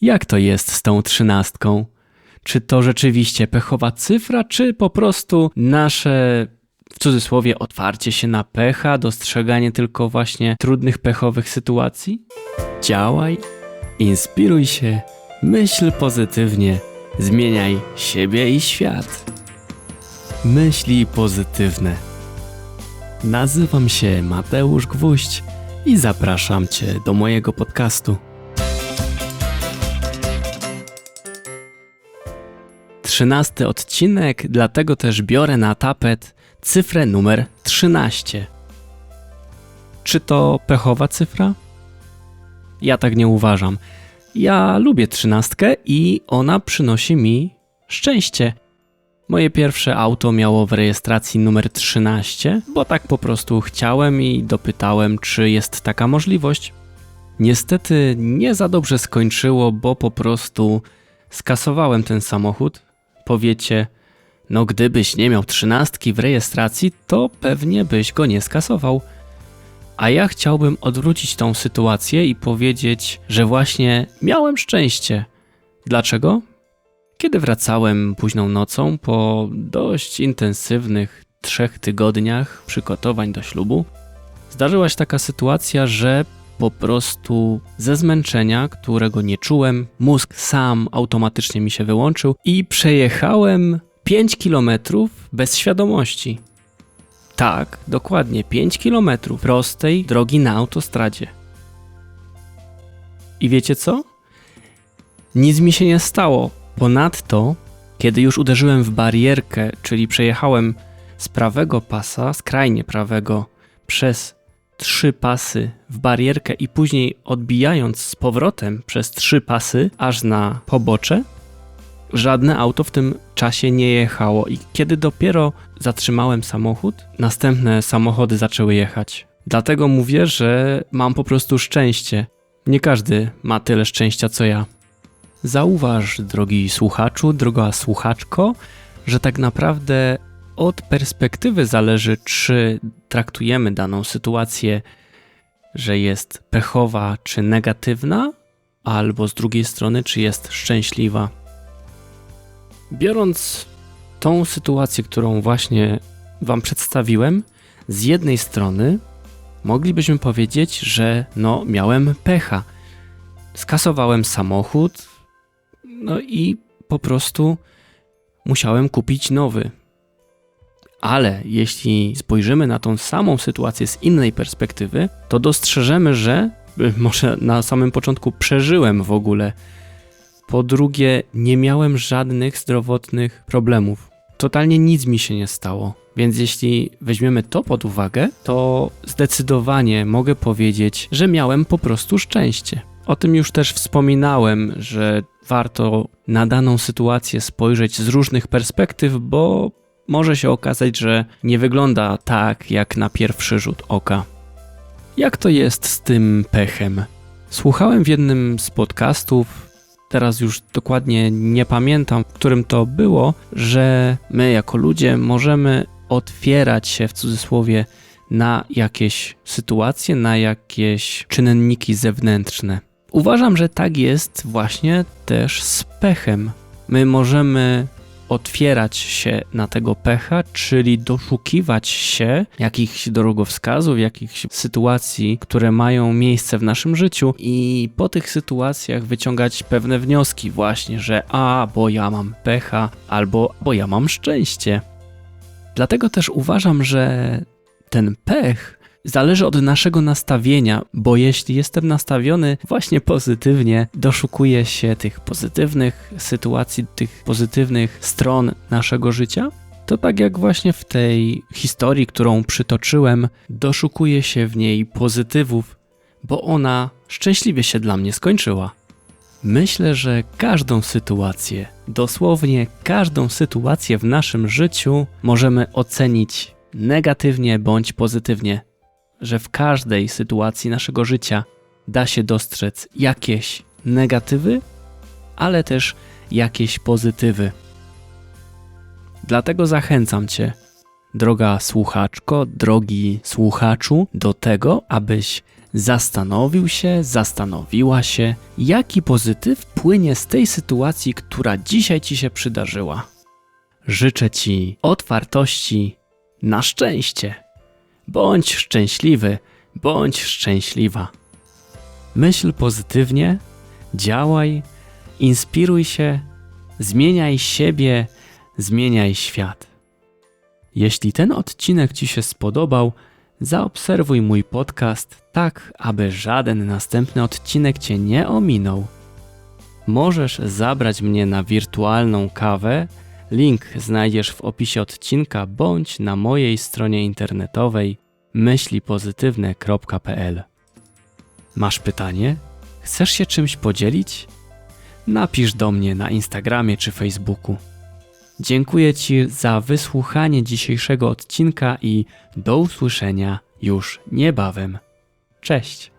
Jak to jest z tą trzynastką? Czy to rzeczywiście pechowa cyfra, czy po prostu nasze, w cudzysłowie, otwarcie się na pecha, dostrzeganie tylko właśnie trudnych pechowych sytuacji? Działaj, inspiruj się, myśl pozytywnie, zmieniaj siebie i świat. Myśli pozytywne. Nazywam się Mateusz Gwóźdź i zapraszam Cię do mojego podcastu. Trzynasty odcinek, dlatego też biorę na tapet cyfrę numer 13. Czy to pechowa cyfra? Ja tak nie uważam. Ja lubię trzynastkę i ona przynosi mi szczęście. Moje pierwsze auto miało w rejestracji numer 13, bo tak po prostu chciałem i dopytałem, czy jest taka możliwość. Niestety nie za dobrze skończyło, bo po prostu skasowałem ten samochód. Powiecie, no gdybyś nie miał trzynastki w rejestracji, to pewnie byś go nie skasował. A ja chciałbym odwrócić tą sytuację i powiedzieć, że właśnie miałem szczęście. Dlaczego? Kiedy wracałem późną nocą po dość intensywnych trzech tygodniach przygotowań do ślubu, zdarzyła się taka sytuacja, że po prostu ze zmęczenia, którego nie czułem, mózg sam automatycznie mi się wyłączył i przejechałem 5 kilometrów bez świadomości. Tak, dokładnie 5 kilometrów prostej drogi na autostradzie. I wiecie co? Nic mi się nie stało. Ponadto, kiedy już uderzyłem w barierkę, czyli przejechałem z prawego pasa, skrajnie prawego, przez trzy pasy w barierkę i później odbijając z powrotem przez trzy pasy aż na pobocze, żadne auto w tym czasie nie jechało i kiedy dopiero zatrzymałem samochód, następne samochody zaczęły jechać. Dlatego mówię, że mam po prostu szczęście. Nie każdy ma tyle szczęścia co ja. Zauważ, drogi słuchaczu, droga słuchaczko, że tak naprawdę od perspektywy zależy, czy traktujemy daną sytuację, że jest pechowa czy negatywna, albo z drugiej strony, czy jest szczęśliwa. Biorąc tą sytuację, którą właśnie Wam przedstawiłem, z jednej strony moglibyśmy powiedzieć, że no, miałem pecha. Skasowałem samochód, no i po prostu musiałem kupić nowy. Ale jeśli spojrzymy na tą samą sytuację z innej perspektywy, to dostrzeżemy, że y, może na samym początku przeżyłem w ogóle. Po drugie, nie miałem żadnych zdrowotnych problemów. Totalnie nic mi się nie stało. Więc jeśli weźmiemy to pod uwagę, to zdecydowanie mogę powiedzieć, że miałem po prostu szczęście. O tym już też wspominałem, że warto na daną sytuację spojrzeć z różnych perspektyw, bo może się okazać, że nie wygląda tak jak na pierwszy rzut oka. Jak to jest z tym pechem? Słuchałem w jednym z podcastów, teraz już dokładnie nie pamiętam, w którym to było, że my jako ludzie możemy otwierać się w cudzysłowie na jakieś sytuacje, na jakieś czynniki zewnętrzne. Uważam, że tak jest właśnie też z pechem. My możemy otwierać się na tego pecha, czyli doszukiwać się jakichś drogowskazów, jakichś sytuacji, które mają miejsce w naszym życiu i po tych sytuacjach wyciągać pewne wnioski właśnie, że a, bo ja mam pecha, albo bo ja mam szczęście. Dlatego też uważam, że ten pech zależy od naszego nastawienia, bo jeśli jestem nastawiony właśnie pozytywnie, doszukuję się tych pozytywnych sytuacji, tych pozytywnych stron naszego życia, to tak jak właśnie w tej historii, którą przytoczyłem, doszukuję się w niej pozytywów, bo ona szczęśliwie się dla mnie skończyła. Myślę, że każdą sytuację, dosłownie każdą sytuację w naszym życiu możemy ocenić negatywnie bądź pozytywnie że w każdej sytuacji naszego życia da się dostrzec jakieś negatywy, ale też jakieś pozytywy. Dlatego zachęcam Cię, droga słuchaczko, drogi słuchaczu, do tego, abyś zastanowił się, zastanowiła się, jaki pozytyw płynie z tej sytuacji, która dzisiaj ci się przydarzyła. Życzę ci otwartości na szczęście. Bądź szczęśliwy, bądź szczęśliwa. Myśl pozytywnie, działaj, inspiruj się, zmieniaj siebie, zmieniaj świat. Jeśli ten odcinek Ci się spodobał, zaobserwuj mój podcast tak, aby żaden następny odcinek Cię nie ominął. Możesz zabrać mnie na wirtualną kawę. Link znajdziesz w opisie odcinka bądź na mojej stronie internetowej myślipozytywne.pl. Masz pytanie? Chcesz się czymś podzielić? Napisz do mnie na Instagramie czy Facebooku. Dziękuję Ci za wysłuchanie dzisiejszego odcinka i do usłyszenia już niebawem. Cześć!